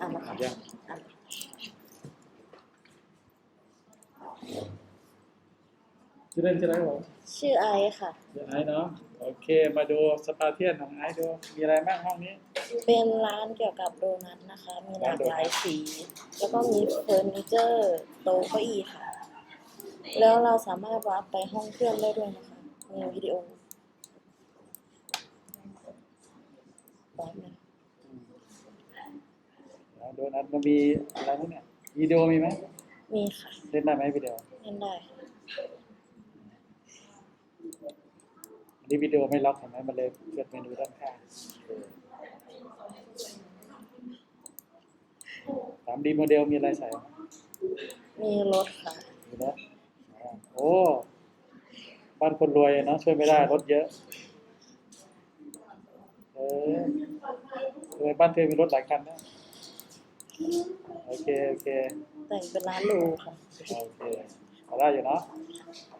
อ่านนะอ่าคะนยังอ่านชื่อเล่นชื่ออะไรครับผมชื่อไอซ์ค่ะ ชื่อไอซ์เนาะโอเค มาดูสปาเทียนของไอซ์ดูมีอะไรบ้างห้องนี้ เป็นร้านเกี่ยวกับโดนัทนะคะ มีหลากหลายสี แล้วก็มีเฟอร์นิเจอร์โต๊ะเก้าอี้ค่ะ แล้วเราสามารถวาร์ปไปห้องเครื่องได้ด้วยนะคะ มีวิดีโอวาร์ปเลย แล้วโดนัทมันมีอะไรพวกเนี่ยวิดีโอมีไหมมีค่ะเล่นได้ไหมวิดีโอเล่นได้ค่ะอันนี้วิดีโอไม่ล็อกเห็นไหมมันเลยเกิดเมนูด้านข้างสามดีโมเดลมีอะไรใส่ไหมมีรถค่ะมีรถอ๋อโอ้บ้านคนรวยเนาะช่วยไม่ได้รถเยอะ เออทำไมบ้านเธอมีรถหลายคันนะ โอเค โอเค แต่งเป็นร้านหรูค่ะ โอเคพอได้อยู่เนาะค